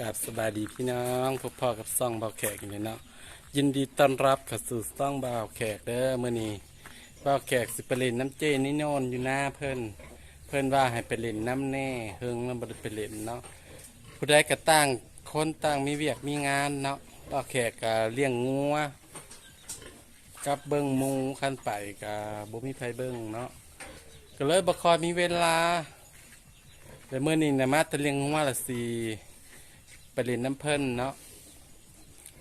กับสบายดีพี่น้องพบพ่อกับซ่องเบาแขกอยู่เนาะยินดีต้อนรับเข้าสู่ซ่องเบาแขกเด้อมื่อนี้เบาแขกสิไปเล่นน้ำเจนี่โนนอยู่หน้าเพิ่นเพิ่นว่าให้ไปเล่นน้ำแน่เฮิงแล้วบ่ได้ไปเล่นเนาะผู้ใดก็ตั้งคนตั้งมีเวียกมีงานเนาะเบาแขกก็เลี้ยงงัวกับเบิ่งมูคันไปก็บ่มีไผเบิ่งเนาะก็เลยบ่คอยมีเวลาแต่เมื่อนี้นะมาตะเลียงงัวละสี่ ไปเล่นน้ำเพิ่นเนาะ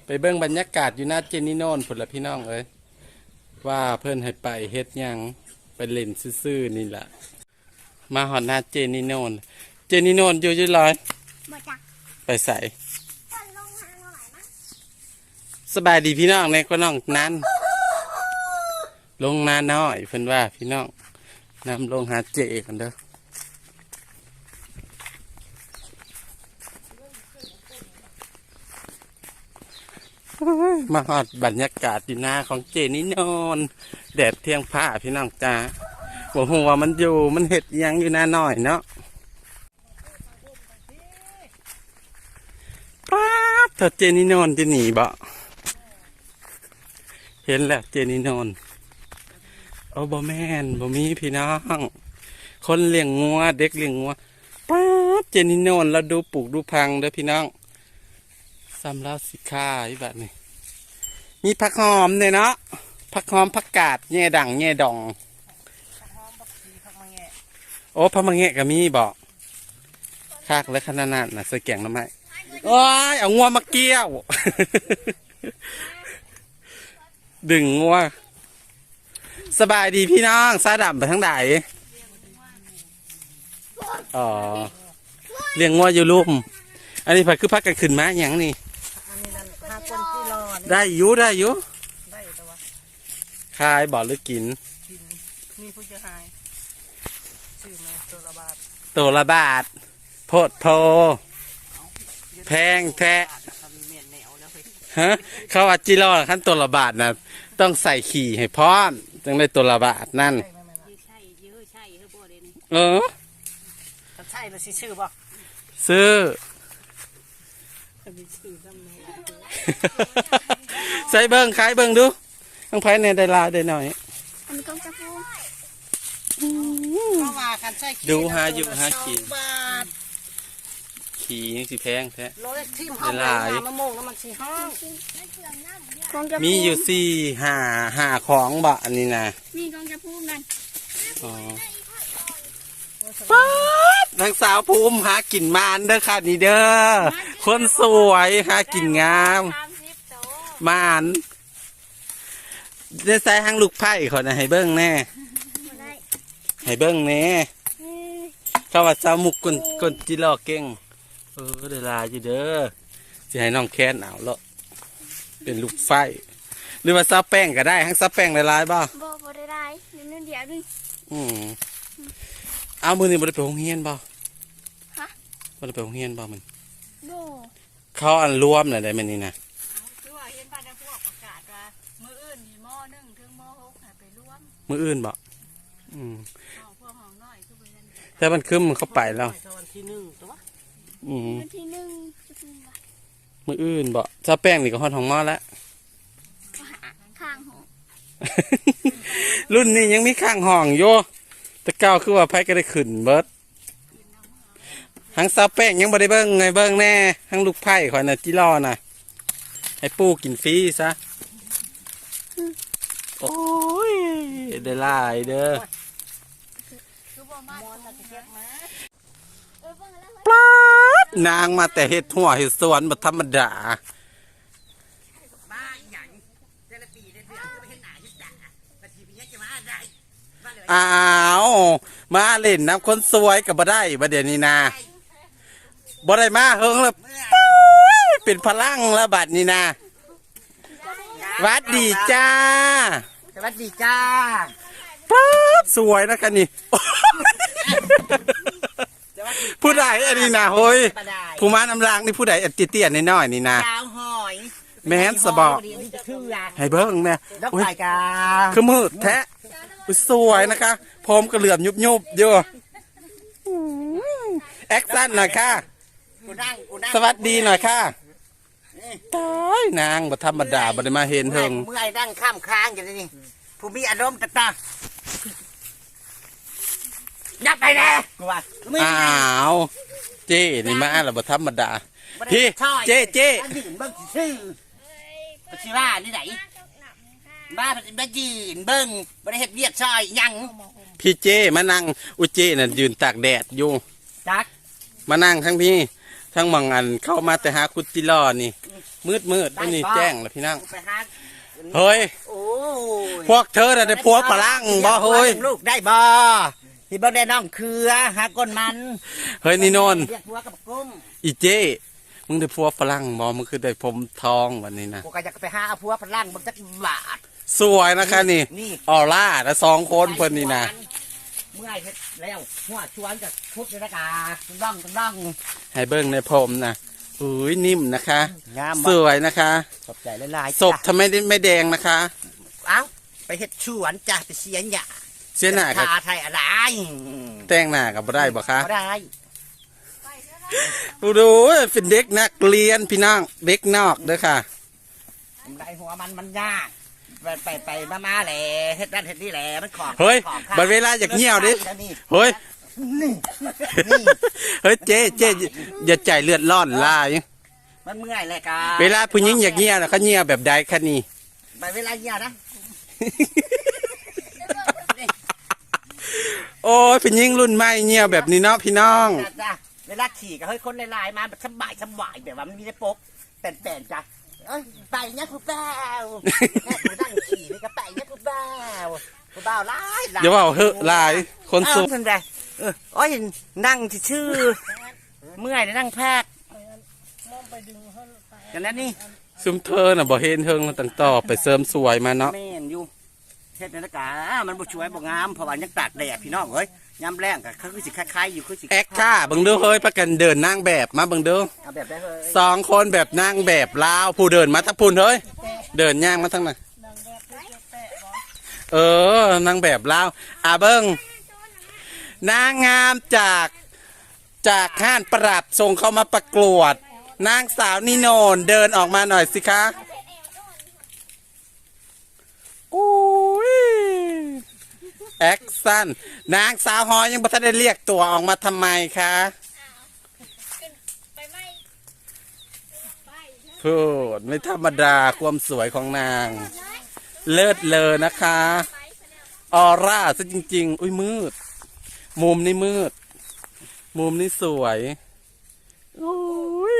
ไปเบิ่งบรรยากาศอยู่หน้าเจนี่โนนพุ่นละพี่น้องเอ้ยว่าเพิ่นให้ไปเฮ็ดหยังไปเล่นซื่อๆนี่แหละมาหอดหน้าเจนี่โนนเจนี่โนนอยู่อยี่ลอยบ่จักไปใส่คนลงหาหน่อยมั้งสบายดีพี่น้องในก็น้องนั้นลงนาน้อยเพิ่นว่าพี่น้องนำลงหาเจกันเด้อ มาฮอดบรรยากาศอยู่หน้าของเจนี่นอน แดดเที่ยงผ้าพี่น้องจ้าบอกหัวามันอยู่มันเห็ดยังอยู่หน้าหน้อยเนาะป้าบเธอเจนี่นอนจะหนีบ่เห็นแล้วเจนี่นอนโอ้บ่แม่นบ่มีพี่น้อง คนเลี้ยงงัวเด็กเลี้ยงงัวป้าบเจนี่นอนแล้วดูปลูกดูพังเด้อพี่น้อง สำรับสิค่าอีแบบนี้มีผักหอมเนี่ยเนาะผักหอมผักกาดแง่ดังแง่ดองโอ้ผักมังแงะก็มีบอกคากและขนาดนั้นนะใส่แกงน้ำไม้โอ้ยเอางัวมาเกี้ยว ดึงงัวสบายดีพี่น้องซาดับไปทั้งใดอ๋อเลี้ยงงัวอยู่ลุ่มอันนี้ผักคือพักกันขึ้นมาอย่างนี้อันนี้นั่นหา คนที่รอนี่ได้อยู่ได้อยู่ได้แต่ว่าขายบ่หรือกิน กินมีผู้เสียหายชื่อมาตัวละบาทตัวละบาทโพดโพ แพงแท้ ทำเมียนแนวแล้วเฮ้ยฮะเขาว่าจิรอขั้นตัวละบาทนะต้องใส่ขี่ให้พร้อมจึงได้ตัวละบาทนั่น ใช่ไหมแม่ล่ะใช่เยอะใช่เฮอบ่เลยนี่เออ ถ้าใช่แล้วสิชื่อบ่ซื้อ มีชื่อจำแนว ใส่เบิ้งขายเบิ้งดูต้องไผในได้หลายได้หน่อย อันนี้ก็จะพูดเพราะว่าคันใช่ดูหาอยู่หากินบาทขี่ยังสิแพงแท้ โลเล็กทิมห้องหลายน้ำมะม่วงน้ำมันสีห้องกองจะพูดมีอยู่สี่ห้าห้าของบะอันนี้นะมีกองจะพูดนั่นอ๋อ ป๊าดนางสาวภูมิหากินมานเด้อค่ะนี่เด้อคนสวยหากินงามสามสิบโตมานได้ใส่หางลูกไผ่เขานะให้เบิ้งแน่บ่ได้ให้เบิ้งแน่อืมเขาว่าสาวมุกกนกนจิรอเก่งเออเดลาอยู่เด้อสิให้น้องแค้นเอาแล้วเป็นลูกไฟหรือว่าซาแป้งก็ได้ทั้งซาแป้งหลายๆบ่บ่บ่ได้ได้เดี๋ยวนึงเดี๋ยวนึงอืม เอามือนี่บ่ได้ไปโรงเรียนบ่ฮะบ่ได้ไปโรงเรียนบ่มันบ่เขาอันรวมน่ะได้มันนี่นะคือว่าเห็นบ้านพวกประกาศว่ามื้ออื่นนี่ม .1 ถึงม .6 ให้ไปร่วมมืออื่นบ่อืมห้องพวกห้องน้อยคือบ่นั่นแต่มันคืมมันเข้าไปแล้วตอนที่หนึ่งตัวอืมวันที่หนึ่งจะพูดว่ามืออื่นบ่ซาแป้งนี่ก็ฮอดของมอแล้วข้างหงรุ่นนี้ยังมีข้างห้องอยู่ ต่เก้าคือว่าไผก็ได้ขึ้นเบิดหังซาแป้งยังบ่ได้เบิ่งไงเบิ่งแน่หังลูกไผ่ข่อยน่ะจิรอน่ะ ให้ปูกินฟรีซะ โอ้ย ได้ลายเด้อปลาดนางมาแต่เฮ็ดหัวเฮ็ดสวนบ่ธรรมดาบ้าอีหยังแต่ละปีได้เดือนก็ไปเห็นหนาเห็นตาปฏิบัติจะมาได้ อ้าวมาเล่นน้ำคนสวยก็บ่ได้บ่เดี๋ยวนี้นะบ่ได้มาเฮิงแล้วเมื่อปุ้ยเป็นพลังแล้วบัดนี้นะหวัดดีจ้าสวัสดีจ้าป๊าดสวยนะคะนี่ผู้ใดอันนี้นะเฮ้ยประดายผู้มานำรางนี่ผู้ใดอันเตี้ยๆน้อยๆนี่นะดาวหอยแม่นสบอกเดี๋ยวนี้จะคืออยากให้เบิ้งแม่ดอกอุ๊ยไม้กาคือมืดแท้อุ๊ย สวยนะคะพร้อมกระเหลื่อมยุบยุบๆอยู่อืมแอคชั่นหน่อยค่ะกูนั่งกูนั่งสวัสดีหน่อยค่ะตายนางบ่ธรรมดาบ่ได้มาเห็นเฮิงเมื่อยนั่งข้ามค้างอยู่นี่ผู้มีอารมณ์ตาตายับไปแน่กูว่ามึงอ้าวเจ้นี่มาแล้วบ่ธรรมดาพี่เจ๊เจ๊มายืนเบิ้งซื่อปชิว่านี่ไหน บ้าปชิมายืนเบิ้งบริเฮ็ดเวียดซอยหยังพี่เจ้มานั่งอุยเจ้น่ะยืนตากแดดอยู่จักมานั่งทั้งพี่ทั้งบางอันเข้ามาแต่หาคุติลอนี่ มืดมืดไม่นี่แจ้งแล้วพี่นั่งกูไปหาเฮ้ยโอ้ยพวกเธอน่ะได้พวกฝรั่งบ่เฮ้ยลูกได้บ่ที่เบิ้งได้น้องเครือหาก้นมันเฮ้ยนี่โนนเรียกผัวกับกุ้มอีเจ้มึงได้พวกฝรั่งบ่มึงคือได้ผมทองวันนี้นะกูก็อยากไปหาเอาผัวพลังเบิ้งจักบาท สวยนะคะนี่นี่ออร่าและสองคนเพิ่นนี่นะเมื่อยเฮ็ดแล้วหัวชวนกับพุทธนากาต้องต้องให้เบิ้งในผมนะอุ้ยนิ่มนะคะ งามสวยนะคะขอบใจหลายๆศพทำไมไม่แดงนะคะเอ้าไปเฮ็ดชวนจ้ะไปเสียหยาเสียหน้ากับทาไทยอะไรแต่งหน้ากับบ่ได้บ่คะบ่ได้ดูเป็นเด็กนักเรียนพี่น้องเด็กนอกเด้อค่ะได้หัวมันมันยาก ไปไปไปมามาแหละเฮ็ดนั่นเฮ็ดนี่แหละมันของเฮ้ยของข้าบัดเวลาอยากเหี่ยวดิแล้วนี่เฮ้ยนี่นี่เฮ้ยเจ๊เจ๊อย่าใจเลือดร้อนลายมันเมื่อยเลยกาเวลาผู้หญิงอยากเหี่ยวนะเขาเหี่ยวแบบใดคะนี่ไปเวลาเหี่ยวนะโอ้ยผู้หญิงรุ่นใหม่เหี่ยวแบบนี้เนาะพี่น้องจ้ะจ้ะเวลาขี่ก็เฮ้ยคนหลายๆมาแบบสบายสบายแบบว่ามันมีแต่ปกแต่แต่จ้ะ เอ้ยไปเนี่ยคุณเป้าแค่กูนั่งขี่นี่ก็ไปเนี่ยคุณเป้าคุณเป้าหลายหลอย่าว่าเฮอะลายคนสูเอ้างเป็นไรเออโอ้ยนั่งชื่อเมื่อยเลยนั่งแพกอย่างนั้นนี่ ซุมเธอน่ะบ่เห็นเฮิงตั้งต่อไปเสริมสวยมาเนาะ แม่นอยู่ เฮ็ดในนากามันบ่ช่วยบ่งามเพราะว่ายังตากแดดพี่น้องเอ้ยยามแรงก็คือสิคล้ายๆอยู่คือสิแอคค่ะเบิ่งเด้อเฮ้ยประกันเดินนางแบบมาเบิ่งเด้อเอาแบบได้เฮ้ยสองคนแบบนางแบบลาวผู้เดินมาทั้งพุ่นเฮ้ยเดินย่างมาทั้งนั้นเออนางแบบลาวอะเบิ่งนางงามจากจากห้านปรับส่งเข้ามาประกวด นางสาวนิโนนเดินออกมาหน่อยสิคะอุ้ย แอคชั่นนางสาวหอยยังบ่ทันได้เรียกตัวออกมาทำไมคะพูดไม่ธรรมดาความสวยของนาง เลิศเลยนะคะ ออร่าซะจริง ๆ อุ้ยมืด มุมนี่มืด มุมนี่สวยอุ้ย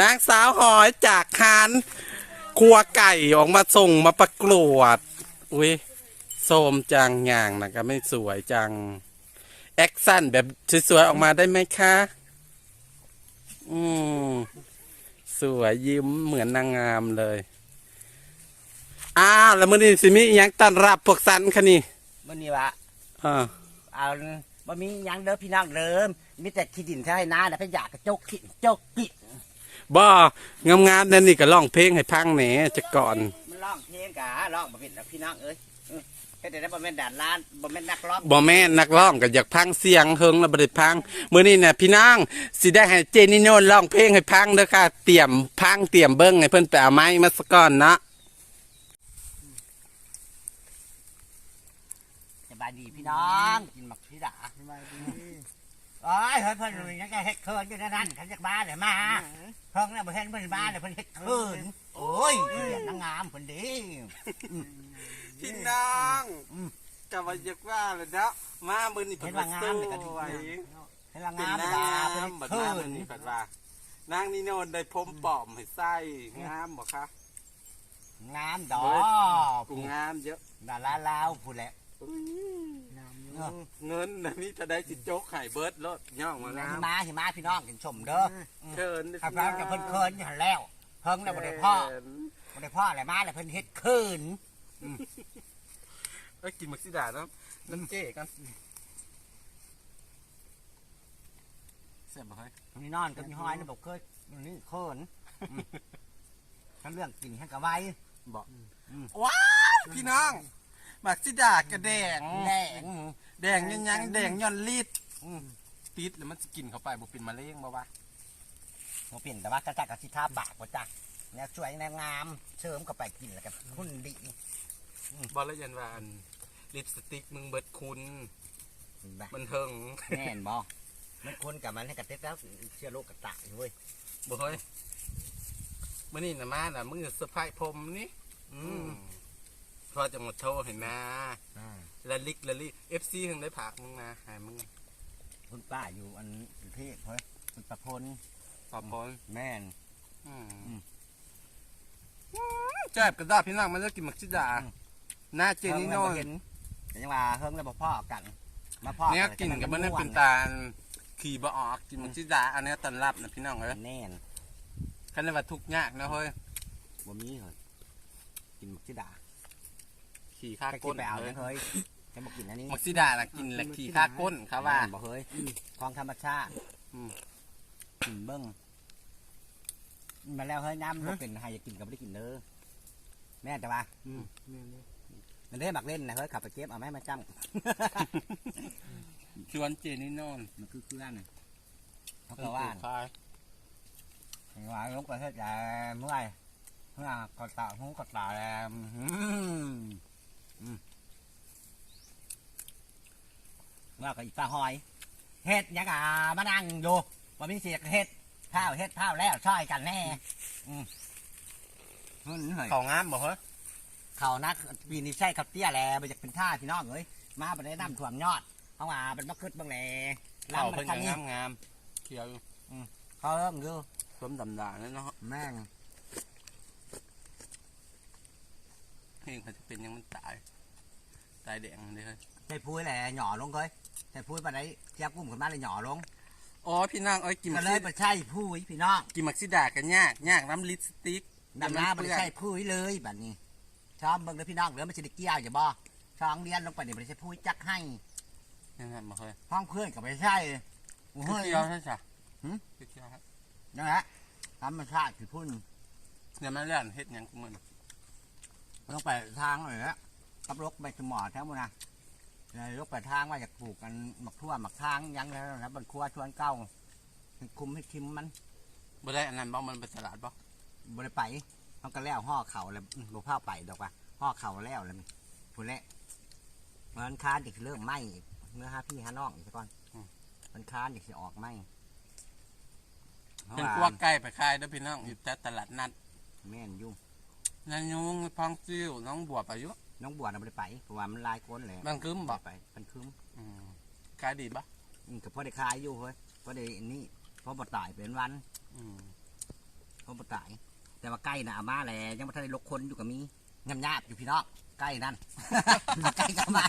นางสาวหอยจากคานครัวไก่ออกมาส่งมาประกวดอุ้ย โสมจังอย่างนะก็ไม่สวยจัง แอคชั่นแบบสวยๆออกมาได้ไหมคะ อืม สวยยิ้มเหมือนนางงามเลย อ้าวแล้วมื่อนี้สิมีอิหยังต้อนรับพวกสันคะนี่มื้อนี้ว่าอ่า เอาบ่มีหยังเด้อพี่น้องเด้อมีแต่ขี้ดินใช่นาน่ะเพิ่นอยากกระจกขี้จกกินบ่งามๆนั่นนี่ก็ร้องเพลงให้พังแหน่จะก่อน มันร้องเพลงกะร้องบ่เป็นดอกพี่น้องเอ้ย เออเฮ็ดได้บ่แม่นด่านล้านบ่แม่นนักร้องบ่แม่นนักร้องก็อยากพังเสียงเฮิงแล้วบ่ได้พังมื้อนี้น่ะพี่นางสิได้ให้เจนี่โน่นร้องเพลงให้พังเด้อค่ะ เตรียมพังเตรียมเบิ่งให้เพิ่นไปเอาไม้มาซะก่อนเนาะสบายดีพี่น้องกินหมักพี่ด่าสบายดีโอ้ยเฮ้ยเพิ่นยังจะเฮ็ดเคินอยู่ในนั้นขันจากบ้านเลยมาเพิ่งน่ะบ่เห็นเพิ่นบ้านเลยเพิ่นเฮ็ดเคินโอ้ยเรียนนางงามเพิ่นเดี พี่น้องก็ว่าอยากว่าเลยเนาะมามื้อนี้เห็นว่างามเลยกันทีเห็นว่างามเป็นเลยนางเพิ่นงามบัดเฮ็ดมาเคิมื้อนนี้บัดว่านางนี่โน่นได้ผมปลอมให้ใส่งามบ่คะงามดอกกูงามเยอะดาราลาวพูดแหละเงินนะนี่จะได้สิโจกไข่เบิร์ดรถย่องมาหิงามมาหิมาพี่น้องกินชมเด้อเคินถ้าพร้อมกับเพิ่นเคินอยู่หั่นแล้ว เพิ่งน่ะบ่ได้พ่อบ่ได้พ่ออะไรมาแล้วเพิ่นเฮ็ดเคิน เอ้ยกินมักซิดาเนาะน้ำเจ๊กันเสียบบ่เฮ้ยนี่นอนกับพี่ห้อยนี่บอกเคยนี่เคินทั้งเรื่องกินให้กับไว้บอกว้าวพี่น้องมักซิดากระแดงแดงแดงยังยังแดงย้อนลีดติดแล้วมันจะกินเข้าไปบ่เป็นมะเร็งบ่วะหมูปิ่นแต่ว่ากระจักกระชิท่าปากว่าจ้ะเนี่ยสวยแนวงามเชิมก็ไปกินแล้วกันหุ่นดี บอลแล้วยันว่าอันลิปสติกมึงเบิดคุณแบบมันเทิงแน่นบอมันคนกับมันให้กระเต็ดแล้วเชื้อโรคกระตายเว้ยบ่เฮ้ยมื่อนี้นะมาน่ะมึงจะเซอร์ไพรส์ผมนี่อืมพอจะหมดโชว์เห็นนะละลิกละลิเอฟซีถึงได้ผักมึงนะหายมึงคุณป้าอยู่อันอยู่ที่เฮ้ยคุณประพลขอบพลแม่นอืมอืมแจ๊บกระดาษพี่น้องมันจะกินหมักชิดาอืม หน้าเจนี่โน่นเห็นแต่ยังว่าเฮิงแล้วบ่พ่อกัน มาพ่อเนี่ยกินกับมันนั่นเป็นตาลขี่บ่ออกกินหมักชิดาอันนี้ตอนรับนะพี่น้องเอ้ยแน่นคันได้ว่าทุกข์ยากนะเฮ้ยบ่มีเฮ้ยกินมักซิดา ขี่ข้าไปกิก้นนไปเอาเลเลยยเฮ้ยจะบ่กินอันนี้หมักชิดาน่ะกินแหละขี่ข้าก้นเขาว่าแม่นบ่เฮ้ยของธรรมชาติอืมกินเบิ้งมาแล้วเฮ้ยน้ำบ่เป็นให้จะกินก็บ่ได้กินเด้อแม่แต่ว่าอืม มันได้หมักเล่นนะเฮ้ยขับไปเก็บเอาแม่มาจ้ำชวนเจนี่โน่นมันคือเครื่องน่ะเขาก็ว่าคายเห็นว่าลูกประเทศใหญ่เมื่อยเมื่อก็ตาหูก็ตาแล้วอืมอืมเมื่อก็อีกตาหอยเฮ็ดยังอะมานั่งอยู่ว่ามีเสียกเฮ็ดข้าวเฮ็ดข้าวแล้วช่อยกันแน่อืมอืมเฮ้ยของงามบ่เฮ้ย เขานักปีนี้ใช่ขับเตี้ยแหล้วไปจากเป็นท่าพี่น้องเอ้ยมาไปได้น้ำท่วมยอดเขาว่าเป็นมะขึ้นบางแหล่เขาลำมัเพิ่นนคัก็นนี้งามงามเขียวอยู่เขาเริ่มอยู่สมดำดาแล้วเนาะแม่งเพลงเขาจะเป็นยังมันตายตายแดงเลยเฮ้ยใส่พุ้ยแหละหย่อลงเลยใส่พุ้ยไปได้เทียบกุ้มขึ้นมาเลยหย่อลงอ๋อพี่นางเอ้ยกินหก็มักเลซิยไปใช่พุ้ยพี่น้องกินหมักซิดากันยากยากน้ำลิปสติกดำน้ำไปใช่พุ้ยเลยแบบนี้ ชอบเบิ่งเลยพี่น้องเหลือมันจะได้เกี่ยวอย่าบ่ช่องเรียนลงไปเนี่ยไปใช่พุ้ยจักให้ยังไงบ่เฮ้ยห้องเพื่อนก็ไปใช่โอ้คือโหเกี่ยวใช่จ้ะหืมคือเกี่ยวครับนั่นแหละธรรมชาติคือพุ่นเดี๋ยวมาเล่นเฮ็ดหยังกูมึงต้องไปทางเลยละกับรกไปสมอแท้หมดนะเลยรกไปทางว่าอยากปลูกกันหมักทั่วหมักทางยังแล้วนะบันครัวชวนเก้าให้คุมให้คิมมันบ่ได้อันนั้นบ่มันไปตลาดบ่บริไป เขาก็แล้วห่อเข่าแล้วอืมบ่พาไปดอกว่าห่อเข่าแล้วแล้วพูดแล้วมันค้านเด็กเริ่มไหมอีกเมื่อห้าพี่ห้าน้องอีกซะก่อนมันค้านเด็กจะออกไหมเพราะเป็นว่าพวกใกล้ไปขายเด้อพี่น้องอยู่แต่ตลาดนัดแม่นยุ่งนันยุงพองซิวน้องบวบอายุน้องบวชน่ะบริไปเพราะว่ามันลายก้นเลยบางคืมบ่ไปมันคืมอืมขายดีบ่อืมก็พอได้ขายอยู่เฮ้ยพอได้อันนี่พอบ่ตายเป็นวันอืมพอบ่ตาย แต่ว่าใกล้น่ะเอามาแล้วยังบ่ทันได้ลกคนอยู่กับมียำยาบอยู่พี่น้องใกล้นั่น เอาใกล้เข้ามา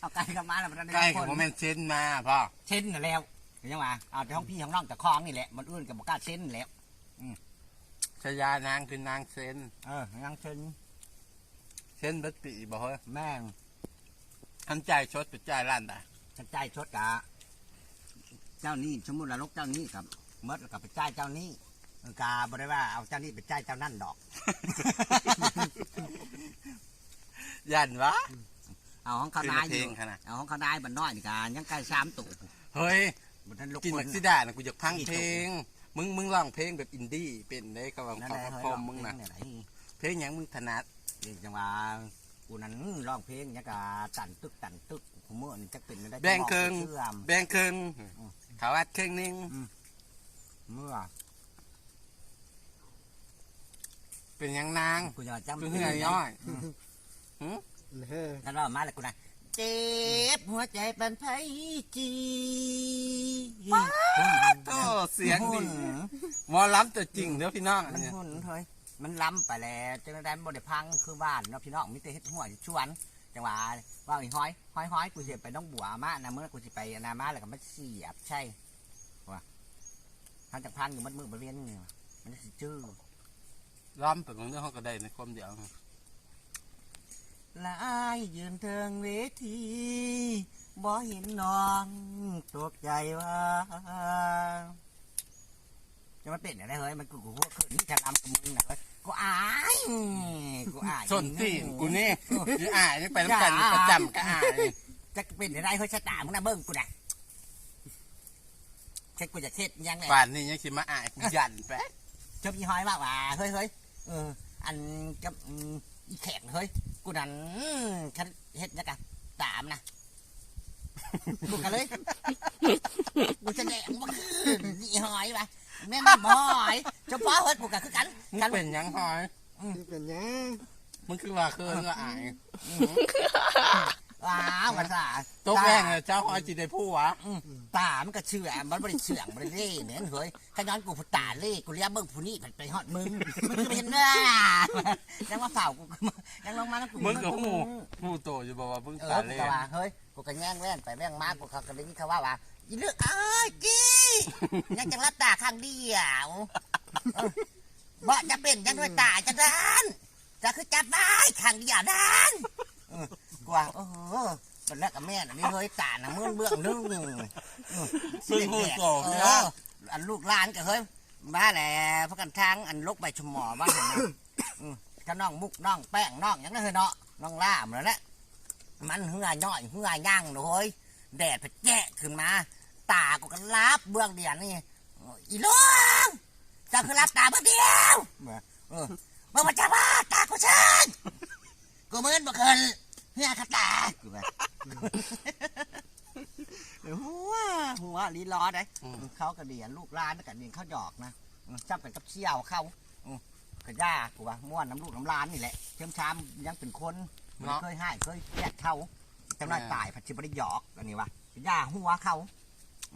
เอาใกล้เข้ามาแล้วมันได้ใกล้ลกกับคนบ่แม่นเช่นมาพ่อเช่นน่ะแล้วเห็นยังว่าเอาแต่ห้องพี่ห้องน้องแต่คลองนี่แหละมันอื่นกับบ่กล้าเช่นแล้ว ชายานางคือนางเซนเออยังเช่นเช่นเบิดปีบ่เฮ้ยแม่งทันใจายชดไปจ่ายร้านได้ฉันใจายชดกะเจ้านี่สมมุติว่าลกเจ้านี้กับเมดแล้วกับไปจ่ายเจ้านี้เออ กาบ่ได้ว่าเอาเจ้านี้ไปจ่ายเจ้านั่นดอก ยันวะ เอาห้องเขาคือนายอเพลยู่งขนาด เอาห้องเขานายบันน้อยนี่กายังใกล้สามตู่เฮ้ย บันทันลกกินคหมัน กซิดาน่ะกูอยากพังเพลง มึงมึงร้องเพลงแบบอินดี้เป็นได้ก็ว่านั่นขอแหละพระเฮ้ยพรหมมึงน่ะเนี่ยไหนเพลงหยังมึงถนัดเรียกจังว่ากูนั้นร้องเพลงยังกะตันตึกตันตึกผมเมื่อนี่จักเป็นได้แบ่งครึ่งเชื่อม แบ่งครึ่งอืม เขาอัดครึ่งหนึงเมื่อ เป็นหยังนางกูจะจำคือเหื่อยย่อยแล้วเรามาแล้วกูนะเจ็บหัวใจเป็นไผจีโตเสียงดีหมอล้ำตัวจริงเด้อพี่น้องอัมันนเนี้ยหุ่นเฮ้ยมันล้ำไปแล้วจังได้บ่ได้พังคือบ้านเนาะพี่น้องมีแต่เฮ็ดหัวอยู่ชวนจังหวะว่าอีห้อยห้อยห้อยกูสิไปน้องบัวมานะเมื่อกูสิไปนามาแล้วก็มันเสียบใช่ว่าทางจากพังอยู่มัดมือบริเวณนี่ว่ะมันสิจื้อ ล้ำไปมึงเรื่องเขาก็ได้ในความเดียวลายยืนเทิงเวทีบ่เห็นน้องตกใจว่าจะมาเป็นอะไรเฮ้ยมันกูกูหัวขึ้นนี่จะลำกับมึงนะเว้ยกูอายกูอายส้นตีนกูนี่นี่อ่ายนี่ไปน้ำกันประจำก็อายจะเป็นอะไรเฮ้ยชะตามึงนะเบิ้งกูนะเช็ดกูจะเช็ดยังไงป่านนี้ยังสิดมาอายกูยันไปชอบอีหอยมากว่าเฮ้ยเฮ้ย เออ อันกับอืมอีแขกเฮ้ยกูนั่นฉันเฮ็ดนะกันตามนะกูกันเลยกูจะแดงบ่ขึ้นอีหอยว่ะแม่นบ่หอยเฉพาะเฮ้ยกูก็คือกันมึงกันเป็นหยังหอยที่เป็นหยังมึงคือว่าเคินว่าอาย ว้าวภาษาตกแรงเลยเจ้าหอยจิได้ผู้วะตามันก็เชื่อมันบ่ได้เชื่องบ่ได้เล่เนี่ยเฮ้ยถ้าย้อนกูผู้ตาเล่กูเรียกเบิ่งผู้นี้มันไปฮอดมึงมึงเป็นเนื้อยังมาเฝ้ากูยังลงมาแล้วกูมึงกับหูหูโตอยู่บอกว่ามึงเอตาอกูเล่ก็ว่าเฮ้ยกูก็แย่งแว่นไปแว่งมากูเขาก็เลยนี่เขาว่าว่าอีเลือกเอ้ยจี้ยังจังรับตาข้างเดียวเออบ่จะเป็นยังด้วยตาจะด้านจะคือจับได้ข้างเดียวด้านเออ กว่าเออมันแล้วกับแม่น่ะนี่เฮ้ยตาน่ะเมื่อเบื้องนึงเออมึงหูโตเอเนาะออันลูกหลานก็เฮ้ยบ้าแหละพระกันทางอันลกใบชะหมอบ้านเห็นไหมอืมก็น้องมุกน้องแป้งน้องยังนั้นเฮ้ยเนาะน้องล่ามแล้วแหละมันเหื่อย่อยเหื่อย่างเลยเฮ้ยแดดไปแจ๊ะขึ้นมาตากูก็รับเบื้องเดียวนี่อีลุงจะคือรับตาเบื้องเดียวเมื่อมันจะว่าตากูเชิญกูมืนบ่เคิน เหื่อขับตากูว่าหัวหัวลีลอได้เขากระเดียนลูกหลานกระเดียนเขาหยอกนะเออจับกันกับเชี่ยวเขาเออกระย่ากูว่าม่วนน้ำลูกน้ำหลานนี่แหละเชื่อมชามยังเป็นคนมันเคยให้เคยแยกเขาจำได้ตายพัชิบริหยอกอันนี้วะย่าหัวเขา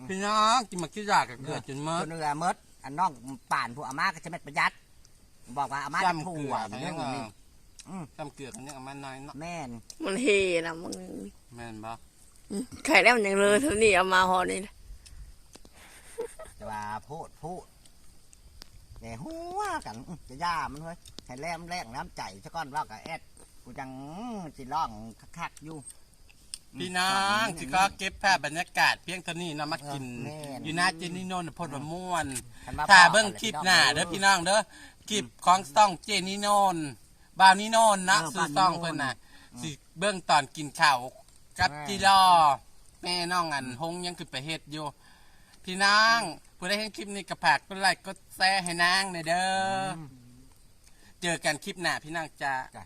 พี่น้องกินมาขี้ยากกับเกิดจนเมื่อตัวเนื้อเมดอันน้องป่านผู้อาม่าก็จะเม็ดประหยัดบอกว่าอาม่าจะจำถั่เกลืวอกันเรื่ยั องงนี้จำเกลือกันยังเอามันน้อยเนาะแม่นมันเฮนะมึงแม่นบ่ไข่แล้วมันยังเลยเท่านี้เอามาหอนี่นะจะว่าพูดพูดแต่หัวกันอื้อจะย่ามันเว้ยให้แลมแรงน้ำใจซะก่อนว่ากับแอดกูจังสิร้องคักๆอยู่ พี่น้องที่ก็เก็บภาพบรรยากาศเพียงเท่านี้เนาะมากินแม่น อยู่หน้าเจนนี่โนนท์พดว่าม่วนคันว่ถ้าพ่อเบิ้งคลิปหน้าเด้อพี่น้องเด้อคลิปของซ่องเจนี่โนน บ่าวนี่โนนนะซื้อซ่องเพิ่นน่ะสิเบิ้งตอนกินข้าวกับจีรอแม่น้องอันหงยังคือไปเฮ็ดอยู่พี่น้องผู้ใดเห็นคลิปนี้ก็ฝากกดไลค์กดแชร์ให้นางหน่อยเด้ออเจอกันคลิปหน้าพี่น้องจ้าจ้ะ